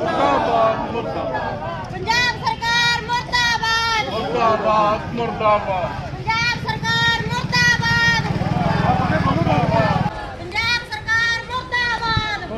ਮੁਰਦਾਬਾਦ ਪੰਜਾਬ ਸਰਕਾਰ ਮੁਰਦਾਬਾਦ। ਮੁਰਦਾਬਾਦ ਮੁਰਦਾਬਾਦ। ਪੰਜਾਬ ਸਰਕਾਰ ਮੁਰਦਾਬਾਦ। ਪੰਜਾਬ ਸਰਕਾਰ ਮੁਰਦਾਬਾਦ।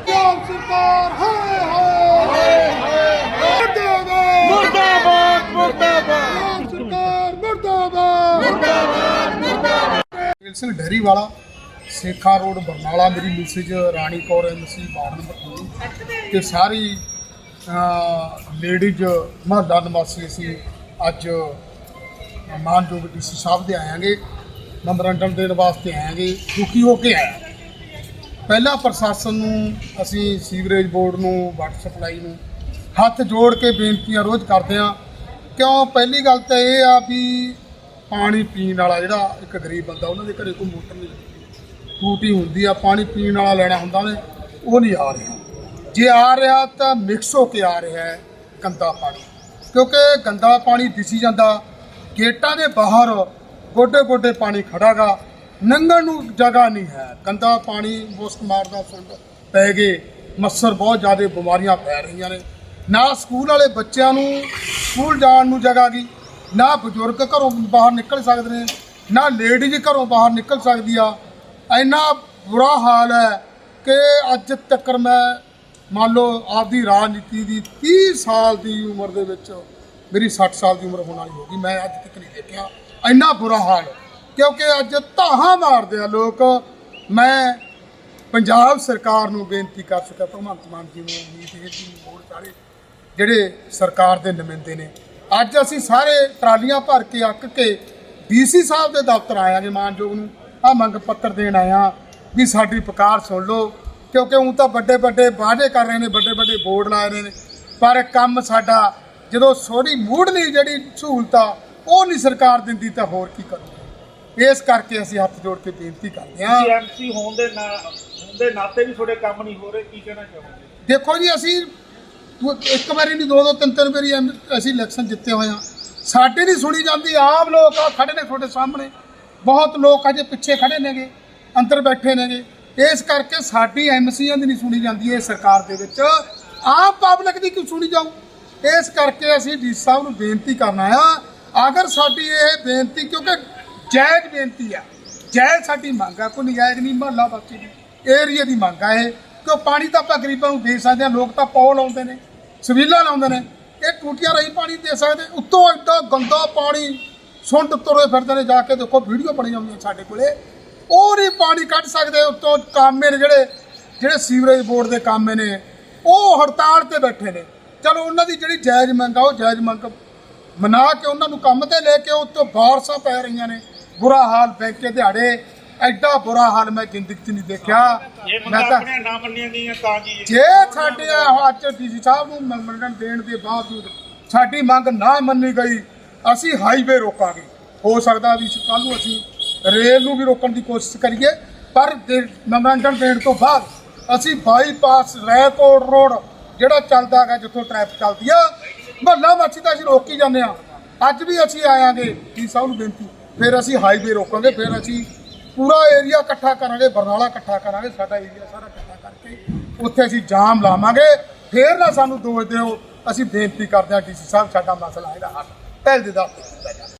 ਪੰਜਾਬ ਸਰਕਾਰ ਹਾਏ ਹਾਏ। ਮੁਰਦਾਬਾਦ। ਮੁਰਦਾਬਾਦ ਮੁਰਦਾਬਾਦ। ਸਰਕਾਰ ਮੁਰਦਾਬਾਦ। ਗਿਲ ਸਿੰਘ ਡੈਰੀ ਵਾਲਾ ਸੇਖਾ ਰੋਡ ਬਰਨਾਲਾ, ਮੇਰੀ message Rani Kaur MC ward number 2 ਤੇ ਸਾਰੀ ਲੇਡੀਜ਼ ਮਹੱਲਾ ਨਿਵਾਸੀ ਅਸੀਂ ਅੱਜ ਮਾਨਯੋਗ ਡੀਸੀ ਸਾਹਿਬ ਦੇ ਆਇਆਂਗੇ ਮੈਮੋਰੰਡਮ ਦੇਣ ਵਾਸਤੇ ਆਇਆਂਗੇ, ਦੁਖੀ ਹੋ ਕੇ ਆਇਆ। ਪਹਿਲਾਂ ਪ੍ਰਸ਼ਾਸਨ ਨੂੰ, ਅਸੀਂ ਸੀਵਰੇਜ ਬੋਰਡ ਨੂੰ ਵਾਟਰ ਸਪਲਾਈ ਨੂੰ ਹੱਥ ਜੋੜ ਕੇ ਬੇਨਤੀਆਂ ਰੋਜ਼ ਕਰਦੇ ਹਾਂ ਕਿਉਂ? ਪਹਿਲੀ ਗੱਲ ਤਾਂ ਇਹ ਆ ਵੀ ਪਾਣੀ ਪੀਣ ਵਾਲਾ ਜਿਹੜਾ ਇੱਕ ਗਰੀਬ ਬੰਦਾ, ਉਹਨਾਂ ਦੇ ਘਰੇ ਕੋਈ ਮੋਟਰ ਨਹੀਂ ਲੱਗੀ ਟੂਟੀ ਹੁੰਦੀ ਆ, ਪਾਣੀ ਪੀਣ ਵਾਲਾ ਲੈਣਾ ਹੁੰਦਾ ਨੇ ਉਹ ਨਹੀਂ ਆ ਰਿਹਾ। ਜੇ ਆ ਰਿਹਾ ਤਾਂ ਮਿਕਸ ਹੋ ਕੇ ਆ ਰਿਹਾ ਹੈ ਗੰਦਾ ਪਾਣੀ। ਕਿਉਂਕਿ ਗੰਦਾ ਪਾਣੀ ਦਿਸੀ ਜਾਂਦਾ, ਗੇਟਾਂ ਦੇ ਬਾਹਰ ਗੋਡੇ ਗੋਡੇ ਪਾਣੀ ਖੜਾਗਾ, ਨੰਗਣ ਨੂੰ ਜਗ੍ਹਾ ਨਹੀਂ ਹੈ। ਗੰਦਾ ਪਾਣੀ ਮੁਸਕ ਮਾਰਦਾ ਸੁੰਡ ਪੈ ਗਏ, ਮੱਛਰ ਬਹੁਤ ਜ਼ਿਆਦਾ ਬਿਮਾਰੀਆਂ ਫੈਲ ਰਹੀਆਂ ਨੇ। ਨਾ ਸਕੂਲ ਵਾਲੇ ਬੱਚਿਆਂ ਨੂੰ ਸਕੂਲ ਜਾਣ ਨੂੰ ਜਗ੍ਹਾ ਗਈ ਨਾ ਬਜ਼ੁਰਗ ਘਰੋਂ ਬਾਹਰ ਨਿਕਲ ਸਕਦੇ ਨੇ, ਨਾ ਲੇਡੀਜ਼ ਘਰੋਂ ਬਾਹਰ ਨਿਕਲ ਸਕਦੀ ਆ। ਇੰਨਾ ਬੁਰਾ ਹਾਲ ਹੈ ਕਿ ਅੱਜ ਤੱਕ ਮੈਂ ਮੰਨ ਲਓ ਆਪਦੀ ਰਾਜਨੀਤੀ ਦੀ 30 ਸਾਲ ਦੀ ਉਮਰ ਦੇ ਵਿੱਚ ਮੇਰੀ 60 ਸਾਲ ਦੀ ਉਮਰ ਹੋਣ ਵਾਲੀ ਹੋ ਗਈ, ਮੈਂ ਅੱਜ ਤੱਕ ਨਹੀਂ ਦੇਖਿਆ। ਇੰਨਾ ਬੁਰਾ ਹਾਲ ਕਿਉਂਕਿ ਅੱਜ ਧਾਹਾਂ ਮਾਰਦੇ ਆ ਲੋਕ ਮੈਂ ਪੰਜਾਬ ਸਰਕਾਰ ਨੂੰ ਬੇਨਤੀ ਕਰ ਸਕਾਂ ਭਗਵੰਤ ਮਾਨ ਜੀ ਨੂੰ ਮੀਤ ਜੀ ਹੋਰ ਸਾਰੇ ਜਿਹੜੇ ਸਰਕਾਰ ਦੇ ਨੁਮਾਇੰਦੇ ਨੇ, ਅੱਜ ਅਸੀਂ ਸਾਰੇ ਟਰਾਲੀਆਂ ਭਰ ਕੇ ਅੱਕ ਕੇ ਡੀਸੀ ਸਾਹਿਬ ਦੇ ਦਫ਼ਤਰ ਆਇਆਂਗੇ ਮਾਨਯੋਗ ਨੂੰ। ਆ ਮੰਗ ਪੱਤਰ ਦੇਣ ਆਇਆ ਵੀ ਸਾਡੀ ਪੁਕਾਰ ਸੁਣ ਲਓ ਕਿਉਂਕਿ ਉਹ ਤਾਂ ਵੱਡੇ ਵੱਡੇ ਵਾਅਦੇ ਕਰ ਰਹੇ ਨੇ ਵੱਡੇ ਵੱਡੇ ਬੋਰਡ ਲਾ ਰਹੇ ਨੇ। ਪਰ ਕੰਮ ਸਾਡਾ ਜਦੋਂ ਸੋਹਣੀ ਮੂਢਲੀ ਜਿਹੜੀ ਸਹੂਲਤ ਉਹ ਨਹੀਂ ਸਰਕਾਰ ਦਿੰਦੀ ਤਾਂ ਹੋਰ ਕੀ ਕਰੂਗੇ ਇਸ ਕਰਕੇ ਅਸੀਂ ਹੱਥ ਜੋੜ ਕੇ ਬੇਨਤੀ ਕਰਦੇ ਹਾਂ। ਐਮਸੀ ਹੋਣ ਦੇ ਨਾ ਹੋਣ ਦੇ ਨਾਤੇ ਵੀ ਤੁਹਾਡੇ ਕੰਮ ਨਹੀਂ ਹੋ ਰਹੇ ਕੀ ਕਹਿਣਾ ਚਾਹੋਗੇ? ਦੇਖੋ ਜੀ ਅਸੀਂ ਇੱਕ ਵਾਰੀ ਨਹੀਂ ਦੋ ਦੋ ਤਿੰਨ ਤਿੰਨ ਵਾਰੀ ਅਸੀਂ ਇਲੈਕਸ਼ਨ ਜਿੱਤੇ ਹੋਏ ਆ ਸਾਡੀ ਨਹੀਂ ਸੁਣੀ ਜਾਂਦੀ ਆਮ ਲੋਕ ਆ ਖੜੇ ਨੇ ਤੁਹਾਡੇ ਸਾਹਮਣੇ। ਬਹੁਤ ਲੋਕ ਅਜੇ ਪਿੱਛੇ ਖੜੇ ਨੇਗੇ, ਅੰਦਰ ਬੈਠੇ ਨੇਗੇ। ਇਸ ਕਰਕੇ ਸਾਡੀ ਐਮਸੀਆਂ ਦੀ ਨਹੀਂ ਸੁਣੀ ਜਾਂਦੀ ਇਹ ਸਰਕਾਰ ਦੇ ਵਿੱਚ। ਆਮ ਪਬਲਿਕ ਦੀ ਕਿਉਂ ਸੁਣੀ ਜਾਊ? ਇਸ ਕਰਕੇ ਅਸੀਂ ਡੀ ਸਾਹਿਬ ਨੂੰ ਬੇਨਤੀ ਕਰਨਾ ਆ ਅਗਰ ਸਾਡੀ ਇਹ ਬੇਨਤੀ, ਕਿਉਂਕਿ ਜਾਇਜ਼ ਬੇਨਤੀ ਆ, ਜਾਇਜ਼ ਸਾਡੀ ਮੰਗ ਆ, ਕੋਈ ਨਜਾਇਜ਼ ਨਹੀਂ, ਮਹੱਲਾ ਬਾਕੀ ਦੀ ਏਰੀਆ ਦੀ ਮੰਗ ਆ ਇਹ। ਕਿਉਂ ਪਾਣੀ ਤਾਂ ਆਪਾਂ ਗਰੀਬਾਂ ਨੂੰ ਦੇ ਸਕਦੇ ਆ ਲੋਕ ਤਾਂ ਪੌਲ ਲਾਉਂਦੇ ਨੇ, ਸਵੀਲਾਂ ਲਾਉਂਦੇ ਨੇ। ਇਹ ਟੂਟੀਆਂ ਰਹੀ ਪਾਣੀ ਦੇ ਸਕਦੇ, ਉੱਤੋਂ ਐਡਾ ਗੰਦਾ ਪਾਣੀ ਸੁੰਡ ਤੁਰੇ ਫਿਰਦੇ ਨੇ ਜਾ ਕੇ ਦੇਖੋ ਵੀਡੀਓ ਬਣੀਆਂ ਹੋਈਆਂ ਸਾਡੇ ਕੋਲੇ। ਉਹ ਨਹੀਂ ਪਾਣੀ ਕੱਢ ਸਕਦੇ ਉੱਤੋਂ ਕਾਮੇ ਨੇ ਜਿਹੜੇ ਜਿਹੜੇ ਸੀਵਰੇਜ ਬੋਰਡ ਦੇ ਕਾਮੇ ਨੇ ਉਹ ਹੜਤਾਲ ਤੇ ਬੈਠੇ ਨੇ। ਚਲੋ ਉਹਨਾਂ ਦੀ ਜਿਹੜੀ ਜਾਇਜ਼ ਮੰਗ ਆ ਉਹ ਜਾਇਜ਼ ਮੰਗ ਮਨਾ ਕੇ ਉਹਨਾਂ ਨੂੰ ਕੰਮ ਤੇ ਲੈ ਕੇ ਉੱਤੋਂ ਬਾਰਸਾਂ ਪੈ ਰਹੀਆਂ ਨੇ। ਬੁਰਾ ਹਾਲ ਬੈਂਕ ਦਿਹਾੜੇ ਐਡਾ ਬੁਰਾ ਹਾਲ ਮੈਂ ਜ਼ਿੰਦਗੀ 'ਚ ਨਹੀਂ ਦੇਖਿਆ। ਮੈਂ ਤਾਂ ਆਪਣੇ ਨਾ ਮੰਨੀਆਂ ਗਈਆਂ ਤਾਂ ਜੀ। ਜੇ ਸਾਡੇ ਅੱਜ ਡੀਸੀ ਸਾਹਿਬ ਨੂੰ ਮੈਮੋਰੰਡਮ ਦੇਣ ਦੇ ਬਾਵਜੂਦ ਸਾਡੀ ਮੰਗ ਨਾ ਮੰਨੀ ਗਈ ਅਸੀਂ ਹਾਈਵੇ ਰੋਕਾਂਗੇ। ਹੋ ਸਕਦਾ ਵੀ ਕੱਲ ਨੂੰ ਅਸੀਂ ਰੇਲ ਨੂੰ ਵੀ ਰੋਕਣ ਦੀ ਕੋਸ਼ਿਸ਼ ਕਰੀਏ, ਪਰ ਮੈਮੋਰੰਡਮ ਦੇਣ ਤੋਂ ਬਾਅਦ ਅਸੀਂ ਬਾਈਪਾਸ ਰੈਕੋਰਡ ਰੋਡ ਜਿਹੜਾ ਚੱਲਦਾ ਹੈਗਾ ਜਿੱਥੋਂ ਟ੍ਰੈਫਿਕ ਚੱਲਦੀ ਆ, ਮਹੱਲਾ ਵਾਸੀ ਤਾਂ ਅਸੀਂ ਰੋਕ ਹੀ ਜਾਂਦੇ ਆ ਅੱਜ ਵੀ ਅਸੀਂ ਆਵਾਂਗੇ ਡੀ ਸਾਹਿਬ ਨੂੰ ਬੇਨਤੀ, ਫਿਰ ਅਸੀਂ ਹਾਈਵੇ ਰੋਕਾਂਗੇ, ਫਿਰ ਅਸੀਂ ਪੂਰਾ ਏਰੀਆ ਇਕੱਠਾ ਕਰਾਂਗੇ, ਬਰਨਾਲਾ ਇਕੱਠਾ ਕਰਾਂਗੇ, ਸਾਡਾ ਏਰੀਆ ਸਾਰਾ ਇਕੱਠਾ ਕਰਕੇ ਉੱਥੇ ਅਸੀਂ ਜਾਮ ਲਾਵਾਂਗੇ। ਫੇਰ ਨਾ ਸਾਨੂੰ ਦੋਸ਼ ਦਿਓ, ਅਸੀਂ ਬੇਨਤੀ ਕਰਦੇ ਹਾਂ ਡੀਸੀ ਸਾਹਿਬ, ਸਾਡਾ ਮਸਲਾ ਇਹਦਾ ਹੱਲ। ਪਹਿਲ ਦੇ ਦਾ